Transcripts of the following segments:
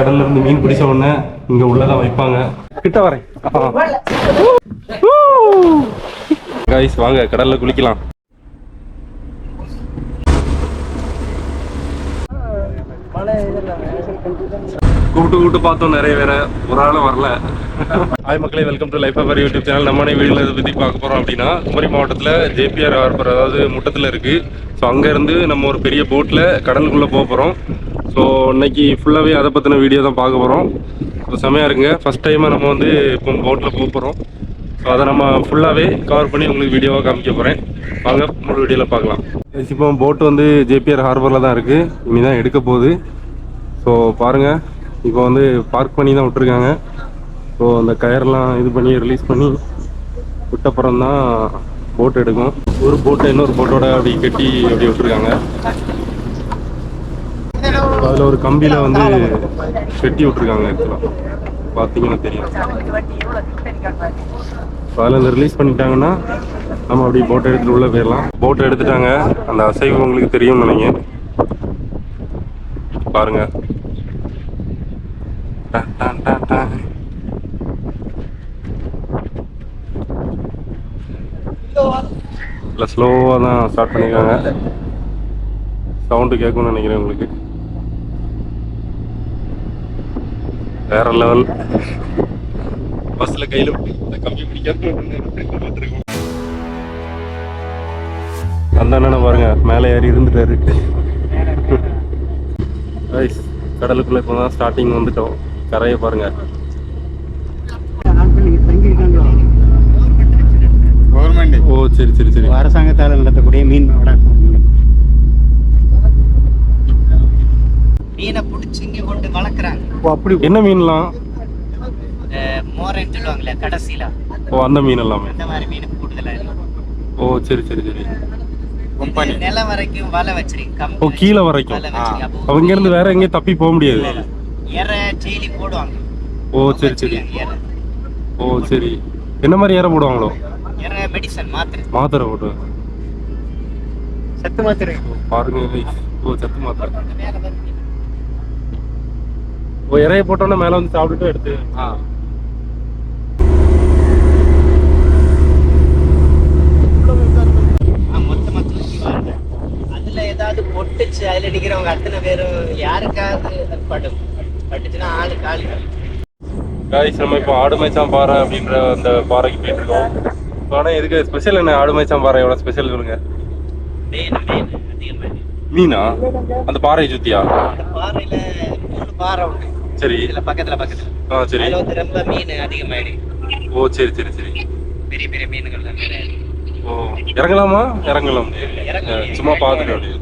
கடல்ல இருந்து மீன் பிடிச்ச உடனே இங்க உள்ளதான் வைப்பாங்க. கிட்ட வரேன் கைஸ் வாங்க கடல்ல குளிக்கலாம். கூப்பிட்டு கூப்பிட்டு பார்த்தோம் நிறைய பேரை. ஒரு ஆளும் வரல. ஹாய் மக்களே வெல்கம் டு லைஃப் அவர் யூடியூப் சேனல் நம்ம வீடியோவில் இதை பற்றி பார்க்க போகிறோம் அப்படின்னா குமரி மாவட்டத்தில் ஜேபிஆர் ஹார்பர் அதாவது முட்டத்தில் இருக்குது ஸோ அங்கேருந்து நம்ம ஒரு பெரிய போட்டில் கடலுக்குள்ளே போக போகிறோம் ஸோ இன்னைக்கு ஃபுல்லாகவே அதை பற்றின வீடியோ தான் பார்க்க போகிறோம் ஸோ செமையாக இருங்க ஃபஸ்ட் டைமாக நம்ம வந்து இப்போ போட்டில் போக போகிறோம் ஸோ அதை நம்ம ஃபுல்லாகவே கவர் பண்ணி உங்களுக்கு வீடியோவாக காமிக்க போகிறேன் வாங்க முழு வீடியோவில் பார்க்கலாம். இப்போ போட் வந்து ஜேபிஆர் ஹார்பரில் தான் இருக்குது இனி தான் எடுக்க போகுது. ஸோ பாருங்கள் இப்போ வந்து பார்க் பண்ணி தான் விட்டுருக்காங்க. ஸோ அந்த கயர்லாம் இது பண்ணி ரிலீஸ் பண்ணி விட்டப்புறம் தான் போட் எடுக்கும். ஒரு போட்டை இன்னொரு போட்டோட அப்படி கட்டி அப்படி விட்டுருக்காங்க. அதில் ஒரு கம்பியில் வந்து கட்டி விட்டுருக்காங்க ஆக்சுவலாக பார்த்தீங்கன்னா தெரியும். அதில் இந்த ரிலீஸ் பண்ணிட்டாங்கன்னா நம்ம அப்படி போட்டை எடுத்துகிட்டு உள்ளே போயிடலாம். போட்டை எடுத்துட்டாங்க. அந்த அசைவு உங்களுக்கு தெரியும்னு நினைக்கிறேன். பாருங்கள் இல்லை ஸ்லோவாக தான் ஸ்டார்ட் பண்ணியிருக்காங்க சவுண்டு கேட்கும்னு நினைக்கிறேன் உங்களுக்கு. வேற லெவல் பஸ்ஸில் கையில் கம்பி பிடிக்காம அந்த அண்ணனை பாருங்க மேலே ஏறி இருந்துட்டாரு. Guys, கடலுக்குள்ள இப்போ தான் ஸ்டார்டிங் வந்துட்டோம். கரையை பாருங்க. கவர்மெண்ட் ஓ சரி சரி சரி. அரசாங்கத்தால் நடத்தக்கூடிய மீன் மீனை பிடிச்சி இங்க கொண்டு வளர்க்குறாங்க. ஓ அப்படி. என்ன மீன்லாம்? மோரன்னு சொல்லுவாங்கல்ல கடைசியில. ஓ அந்த மீன் எல்லாமே. அந்த மாதிரி மீன் கூடுதலா இருக்கும் ஓ சரி சரி சரி. கம்பெனி நிலம் வரைக்கும் வலை வச்சிருக்கேன் ஓ கீழே வரைக்கும். அவங்க இருந்து வேற எங்கேயும் தப்பி போக முடியாது. எற ஜெயிலி போடுவாங்க. ஓ சரி சரி. ஓ சரி. என்ன மாதிரி ஏற போடுவாங்களோ? மெடிசன் மாத்திரை மாத்திரை போட்டு சத்து மாத்திரை. பாருங்க. ஓ சத்து மாத்திரை. ஓ இறைய போட்டோன்னே மேலே வந்து சாப்பிட்டுட்டு எடுத்து ஆ, மொத்த மொத்தம் அதுல ஏதாவது பொட்டுச்சு அதுல நிக்கிறவங்க அத்தனை பேரும் யாருக்காவது படும். பட்டுச்சுன்னா ஆளு காலி. காய்ஸ் நம்ம இப்போ ஆடு மேய்ச்சான் பாறை அப்படின்ற அந்த பாறைக்கு போயிட்டு இருக்கோம். ஆனால் இதுக்கு ஸ்பெஷல் என்ன? ஆடு மேய்ச்சான் பாறை எவ்வளோ ஸ்பெஷல் சொல்லுங்க. மீன் மீன் அதிகமாக மீனா. அந்த பாறையை சுத்தியா? பாறையில மூணு பாறை உண்டு. சரி. இதுல பக்கத்துல பக்கத்துல. ஆ சரி. அதுல வந்து ரொம்ப மீன் அதிகமாயிடு. ஓ சரி சரி சரி. பெரிய பெரிய மீன்கள். ஓ இறங்கலாமா? இறங்கலாம். சும்மா பார்த்துட்டு அப்படியே.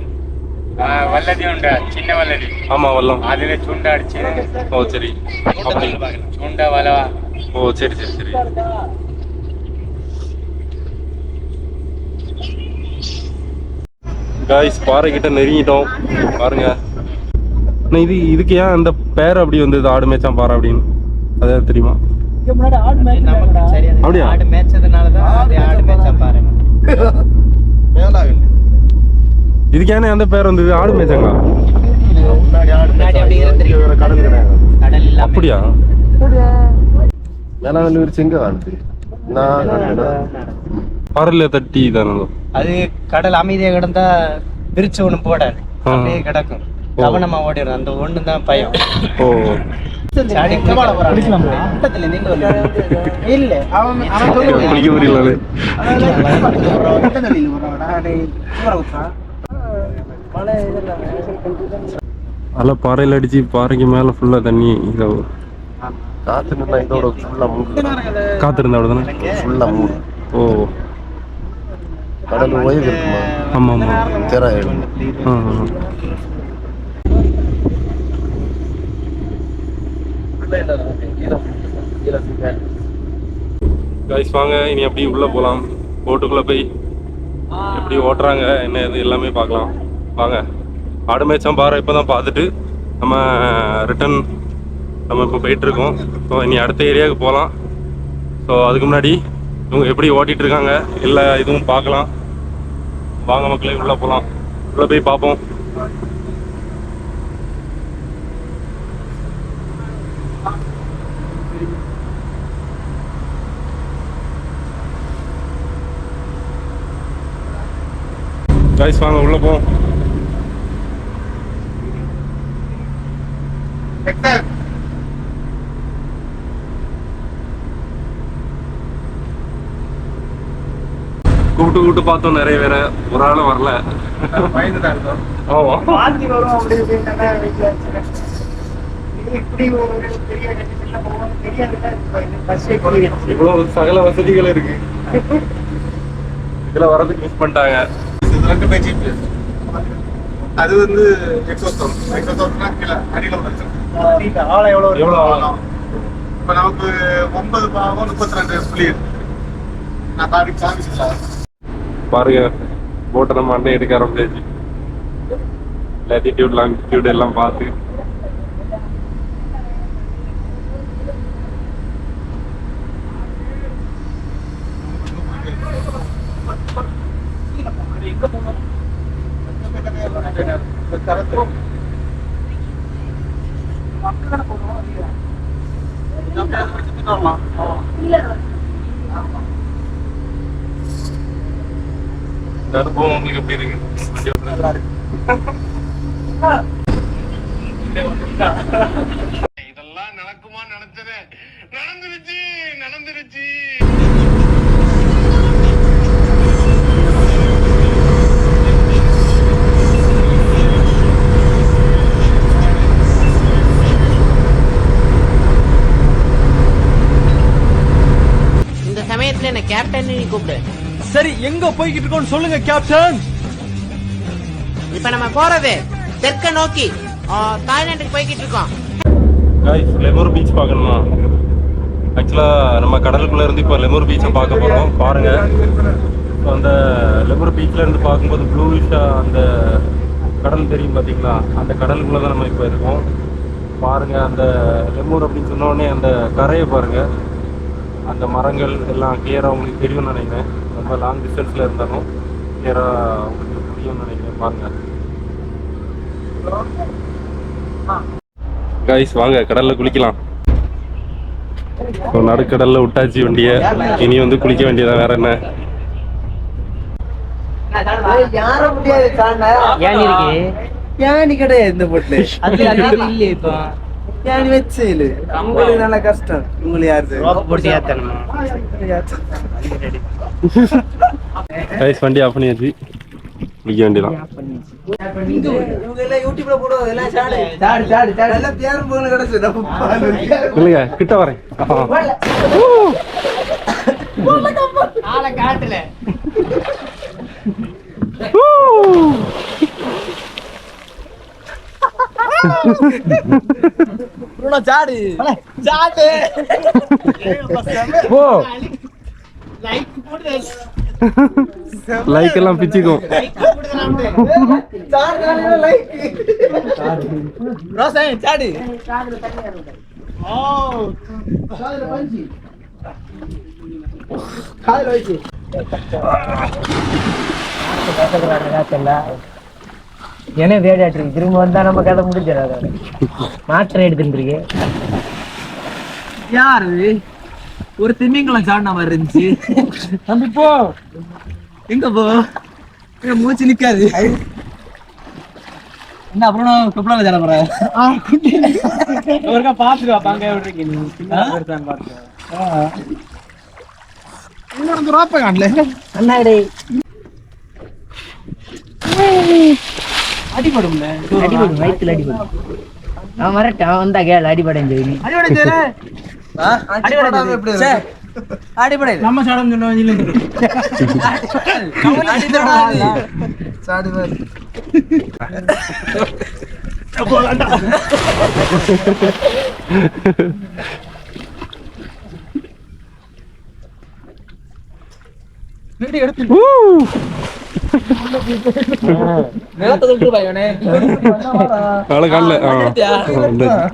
வல்லதி உண்டா? சின்ன வல்லதி ஆமா வரலாம் அதுல சுண்டை அடிச்சு. ஓ சரி. அப்படி. சுண்டை வலவா ஓ சரி சரி சரி. காய்ஸ் பாறை கிட்ட நெருங்கிட்டோம். பாருங்க. இது இதுக்கு ஏன் அந்த பேர் அப்படி வந்தது ஆடு மேய்ச்சான் பாறை அப்படின்னு? அது தெரியுமா? அப்படியா? ஆடு மேய்ச்சதுனாலதான் அது ஆடு மேய்ச்சா பாரு இதுக்கு ஏன்னா அந்த பேர் வந்தது? ஆடு மேய்ச்சாங்களா? முன்னாடி அப்படி இருந்திருக்கு. கடல் இல்லாம. பரல தட்டி தானோ அது கடல் அமைதியா கிடந்தா விரிச்சு ஒண்ணு போடாது. அப்படியே கிடக்கும். கவனமா ஓடிடும் அந்த ஒண்ணு தான் பயம். ஓ. இல்ல அவன் அடிச்சு பாறைக்கு மேல ஃபுல்லா தண்ணி இதாகும் காத்து இருந்தா இதோட ஃபுல்லா காத்து இருந்தா ஃபுல்லா மூடு ஓ. கடல் ஓய்வு இருக்குமா? ஆமாம் ஆமாம் திரை ஆ கைஸ் வாங்க. இனி அப்படியே உள்ளே போகலாம் போட்டுக்குள்ளே போய் எப்படி ஓட்டுறாங்க? என்ன இது எல்லாமே பார்க்கலாம். வாங்க. ஆடு மேய்ச்சம் பாறை இப்போ தான் பார்த்துட்டு நம்ம ரிட்டன் நம்ம இப்போ போயிட்டுருக்கோம். ஸோ இனி அடுத்த ஏரியாவுக்கு போகலாம் ஸோ அதுக்கு முன்னாடி இவங்க எப்படி ஓட்டிகிட்ருக்காங்க எல்லா இதுவும் பார்க்கலாம். வாங்க மக்களே உள்ள போகலாம் உள்ள போய் பார்ப்போம். ரைஸ் வாங்க உள்ள போவோம் கூப்பிட்டு கூப்பிட்டு பார்த்தோம் நிறைய பேரை. ஒரு ஆளும் வரல. இவ்வளவு சகல வசதிகள் இருக்கு. இதுல வரதுக்கு மிஸ் பண்ணிட்டாங்க. ரெண்டுமே ஜிபிஎஸ் அது வந்து எக்ஸோஸ்டோம் எக்ஸோஸ்டோம்னா கீழே அடியில் வந்துருக்கு ஆளை எவ்வளோ இருக்கு? எவ்வளவு ஆகும் இப்போ நமக்கு ஒன்பது பாகம் முப்பத்தி ரெண்டு புள்ளி இருக்கு. நான் பாடி சாமி பாருங்க. போட்டை நம்ம அண்ணன் எடுக்க ஆரம்பிச்சாச்சு. லேட்டிடியூட் லாங்கிடியூட் எல்லாம் பார்த்து. இல்ல. இந்த அனுபவம் உங்களுக்கு எப்படி இருக்கு? இதெல்லாம் நடக்குமா நினைச்சது. நடந்துருச்சு நடந்துருச்சு. இந்த சமயத்துல என்ன கேப்டன் நீ கூப்பிடு. சரி எங்க போய்கிட்டு இருக்கோம்னு சொல்லுங்க கேப்டன் இப்ப நம்ம போறது தெற்க நோக்கி. ஆ, தாய்லாந்துக்கு போய்கிட்டு இருக்கோம். கைஸ் லெமூர் பீச் பார்க்கணுமா? ஆக்சுவலாக நம்ம கடலுக்குள்ள இருந்து இப்போ லெமூர் பீச்சை பார்க்க போகிறோம் பாருங்க. ஸோ அந்த லெமூர் பீச்ல இருந்து பார்க்கும்போது ப்ளூவிஷாக அந்த கடல் தெரியும் பார்த்தீங்களா அந்த கடலுக்குள்ள தான் நம்ம இப்போ இருக்கோம். பாருங்க அந்த லெமூர் அப்படின்னு சொன்ன உடனே அந்த கரையை பாருங்க. அந்த மரங்கள் எல்லாம் கிளியராக உங்களுக்கு தெரியும்னு நினைக்கிறேன். ரொம்ப லாங் டிஸ்டன்ஸில் இருந்தாலும் கிளியராக உங்களுக்கு புரியும்னு நினைக்கிறேன். பாருங்க கைஸ் வாங்க. கடல்ல குளிக்கலாம். இப்போ நடுக்கடல்ல விட்டாச்சு வண்டிய. இனி வந்து குளிக்க வேண்டியதா வேற என்ன? ஏன் கிடையாது இந்த அது இல்லையே இப்போ? நல்ல கஷ்டம். உங்களுக்கு யாரு? ரோப் போட்டு ஏத்தணுமா. கைஸ் வண்டி ஆஃப் பண்ணியாச்சு. குளிக்க வேண்டியதான் இவங்க எல்லாம் யூடியூப்ல போடுவோம் எல்லாம் சாடு சாடு சாடு சாடு எல்லாம் பேரும் போகணும் கிடைச்சு நம்ம இல்லைங்க கிட்ட வரேன் ஆ. ஆளை காட்டுல ப்ரூனோ சாடு சாடு ஓ லைக் போடு லைக் எல்லாம் பிச்சுக்கும் சாடு ரோசன் சாடு காதுல வச்சு என்ன வேடாட்டு திரும்ப வந்தா நம்ம கதை முடிஞ்சிடாத மாத்திரை எடுத்துருக்கு யாரு? ஒரு திமிங்கலம் சாடின மாதிரி இருந்துச்சு. தம்பி போ. எங்க போ? மூச்சு நிக்காது. என்ன அப்புறம் குப்பலால சாட போற ஒருக்கா பாத்துட்டு வா. பாங்க விட்டுருக்கீங்க இன்னொரு ரோப்ப காணல. அண்ணாடே. அடிபடும்ல. அடிபடும் வயிற்றுல அடிபடும். அவன் வரட்டும் அவன் வந்தா கேள் அடிபடாம எப்படி அடிபடை நம்ம சாடம் சொன்னோம் இல்ல சாடு நிலத்தை தொட்டு பாயவனே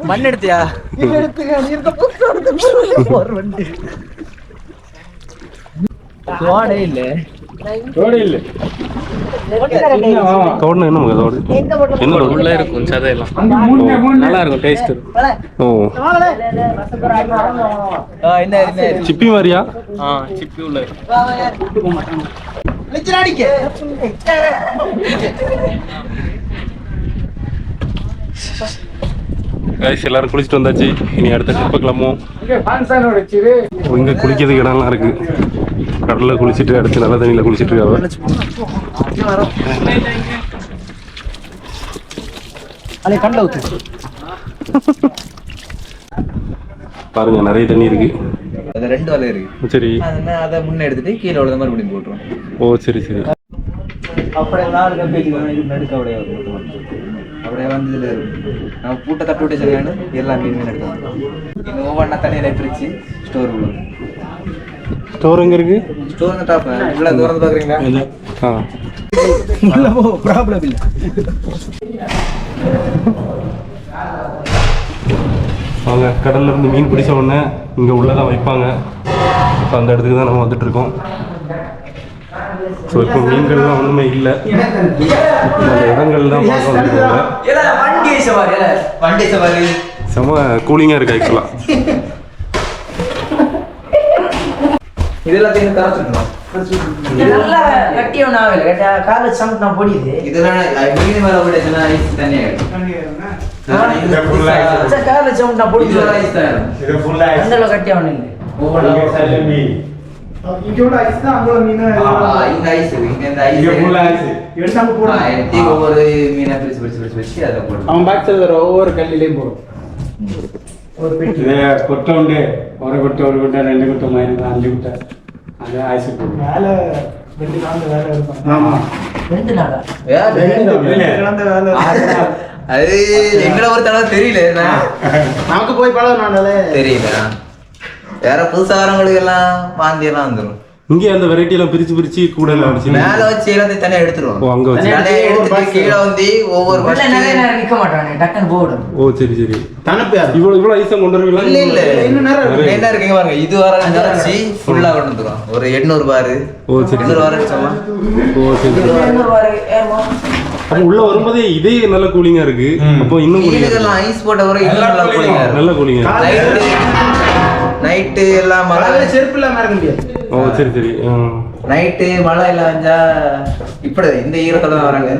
மண் எடுத்தியா தோடே இல்ல. என்ன மகன் தோடு? என்ன தோடு? உள்ள இருக்கும் சதையெல்லாம். நல்லா இருக்கும் டேஸ்ட் ஓ. என்ன என்ன சிப்பி மாதிரியா? ஆ சிப்பி உள்ள கைஸ் எல்லாரும் குளிச்சுட்டு வந்தாச்சு. இனி அடுத்த ட்ரிப்பு கிளம்புவோம். இங்க குளிக்கிறதுக்கு இடம்லாம் இருக்கு. கடல்ல குளிச்சுட்டு அடுத்து நல்ல தண்ணியில குளிச்சுட்டு இருக்காங்க பாருங்க நிறைய தண்ணி இருக்கு. அது ரெண்டு வலை இருக்கு. சரி. அதுனா அதை முன்ன எடுத்துட்டு கீழே உள்ள மாதிரி முடிஞ்சு போட்டுருவோம் ஓ சரி சரி. அப்படியே நாலு கம்பெனி இது நடுக்க அப்படியே. அப்படியே வந்து இதுல நம்ம பூட்டை தட்டு விட்டு சரியான எல்லா மீன் மீன் எடுத்து வந்துடும் இது ஒவ்வொன்றா பிரிச்சு ஸ்டோர் ஸ்டோர் எங்க இருக்கு? ஸ்டோர் இந்த டாப் இவ்வளவு தூரம் பாக்குறீங்களா? ஆ. இல்ல போ ப்ராப்ளம் இல்ல. அவங்க கடல்ல இருந்து மீன் பிடிச்ச உடனே இங்க உள்ளதான் வைப்பாங்க. ஸோ அந்த இடத்துக்கு தான் நம்ம வந்துட்டு இருக்கோம். ஸோ இப்போ மீன்கள்லாம் ஒண்ணுமே இல்லை. அந்த இடங்கள் தான் பார்க்க வந்துருக்காங்க. செம கூலிங்காக இருக்கு ஆக்சுவலாக இதெல்லாம் சேர்ந்து கரைச்சிடணும் நல்லா கட்டியவன் ஆகல கட்ட கால சமத்து நான் பொடியுது இதெல்லாம் மீன் மேல விட்டுச்சுன்னா ஐஸ் தண்ணியாயிடும் கால சமத்து நான் பொடியுது இதெல்லாம் ஐஸ் தான் ஆயிடும். அந்த அளவு கட்டியவன் இல்லை ஆ, இந்த ஐஸ் இங்க இந்த ஐஸ் ஆ, எடுத்து ஒவ்வொரு மீனா பிரிச்சு பிரிச்சு பிரிச்சு பிரிச்சு அதை போடணும் அவன் பேக் சைடு ஒவ்வொரு கல்லிலையும் போடும் இது கொட்டை உண்டு ஒரு கொட்டை ஒரு கொட்டை ரெண்டு கொட்டை அஞ்சு கொட்டை அது ஐஸ் போடும் ஆமா ரெண்டு நாளா அது எங்களை ஒரு தடவை தெரியல. என்ன? நமக்கு போய் பழகினாலே. தெரியல. வேற புதுசா வரவங்களுக்கு எல்லாம் வாந்தி எல்லாம் வந்துடும் இங்கே அந்த வெரைட்டி எல்லாம் பிரிச்சு பிரிச்சு கூட எல்லாம் அடிச்சு மேல வச்சு எல்லாத்தையும் தனியா எடுத்துருவோம் ஓ, அங்க வச்சு. தனியா எடுத்துட்டு கீழே வந்து ஒவ்வொரு first- நிறைய நேரம் நிக்க மாட்டானே டக்குன்னு போடும் ஓ சரி சரி. தனப்பு யாரு? இவ்வளோ இவ்வளோ ஐஸை கொண்டு வருவீங்களா? இல்ல இல்ல. இன்னும் நேரம். என்ன இருக்குங்க பாருங்க. இது வர வச்சு ஃபுல்லா கொண்டு வந்துரும். ஒரு எண்ணூறு பாரு. ஓ சரி எண்ணூறு சரி பாரு அடிச்சோமா ஓ சரி சரி. இன்னொரு வாரம் ஏறுமா? அப்போ உள்ள வரும்போதே இதே நல்ல கூலிங்கா இருக்கு. அப்போ இன்னும் கீழெல்லாம் ஐஸ் போட்ட பிறகு இன்னும் நல்லா கூலிங்கா நல்ல இருக்கும் கூலிங்கா நைட்டு நைட்டு எல்லாம் மழை. செருப்பு இல்லாம இருக்க முடியாது. ஓ சரி சரி. நைட்டு மழை எல்லாம் வந்தா இப்படி இந்த ஈரத்தோட தான் வராங்க.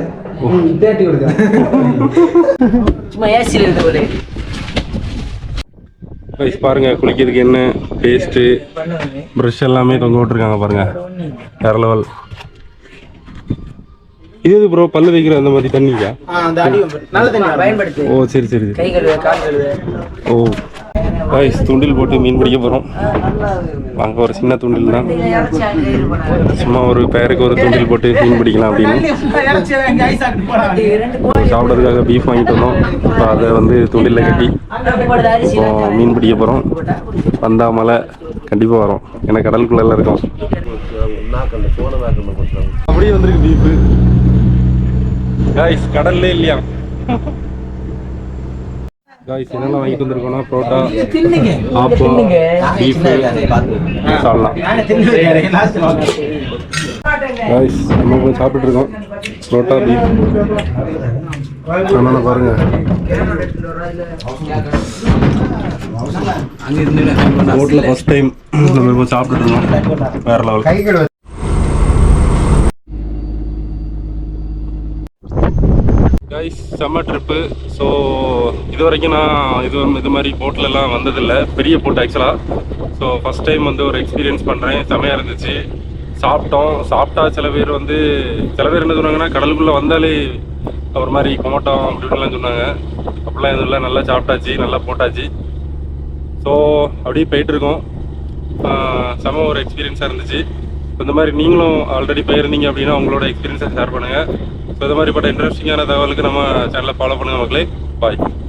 தேட்டி கொடுக்குறேன் சும்மா ஏசியில் இருக்க போல Guys, பாருங்க குளிக்கிறதுக்கு என்ன பேஸ்ட்டு ப்ரஷ் எல்லாமே தொங்க விட்டுருக்காங்க பாருங்க. வேற லெவல் இது எது ப்ரோ பல்லு வைக்கிற அந்த மாதிரி தண்ணிக்கா? அந்த அடி நல்ல தண்ணி பயன்படுத்து. ஓ சரி சரி கை கழுவு கால் கழுவு ஓ. Guys, தூண்டில் போட்டு மீன் பிடிக்க போகிறோம் வாங்க ஒரு சின்ன தூண்டில் தான். சும்மா ஒரு பேருக்கு ஒரு தூண்டில் போட்டு மீன் பிடிக்கலாம் அப்படின்னு. சாப்பிட்றதுக்காக பீஃப் வாங்கிட்டு வந்தோம். இப்போ அதை வந்து தூண்டிலில் கட்டி இப்போ மீன் பிடிக்க போகிறோம் வந்தா மழை கண்டிப்பாக வரும். ஏன்னா கடலுக்குள்ள இருக்கோம். அப்படியே வந்திருக்கு பீஃபு காய்ஸ் கடல்லே இல்லையா? காய்ஸ் என்னெல்லாம் வாங்கிட்டு வந்திருக்கோம்னா புரோட்டா ஆப்பம் பீஃபு சாப்பிடலாம் காய்ஸ் நம்ம போய் சாப்பிட்டு இருக்கோம். புரோட்டா பீஃப் சொன்னா பாருங்க. ஹோட்டலில் ஃபர்ஸ்ட் டைம் நம்ம இப்போ சாப்பிட்டுட்டு இருக்கோம். வேற லெவல் கைஸ் செம்ம ட்ரிப்பு ஸோ இது வரைக்கும் நான் இது இது மாதிரி போட்லலாம் வந்ததில்லை. பெரிய போட் ஆக்சுவலாக ஸோ ஃபஸ்ட் டைம் வந்து ஒரு எக்ஸ்பீரியன்ஸ் பண்ணுறேன் செமையாக இருந்துச்சு. சாப்பிட்டோம். சாப்பிட்டா சில பேர் வந்து சில பேர் என்ன சொன்னாங்கன்னா கடலுக்குள்ளே வந்தாலே ஒரு மாதிரி கொமட்டம் அப்படி இப்படிலாம் சொன்னாங்க. அப்படிலாம் எதுவும் இல்லை. நல்லா சாப்பிட்டாச்சு. நல்லா போட்டாச்சு. ஸோ அப்படியே போயிட்டுருக்கோம் செம ஒரு எக்ஸ்பீரியன்ஸாக இருந்துச்சு. இந்த மாதிரி நீங்களும் ஆல்ரெடி போயிருந்தீங்க அப்படின்னா உங்களோட எக்ஸ்பீரியன்ஸை ஷேர் பண்ணுங்கள் ஸோ இந்த மாதிரிப்பட்ட இன்ட்ரெஸ்டிங்கான தகவலுக்கு நம்ம சேனலை ஃபாலோ பண்ணுங்கள் மக்களே. பாய்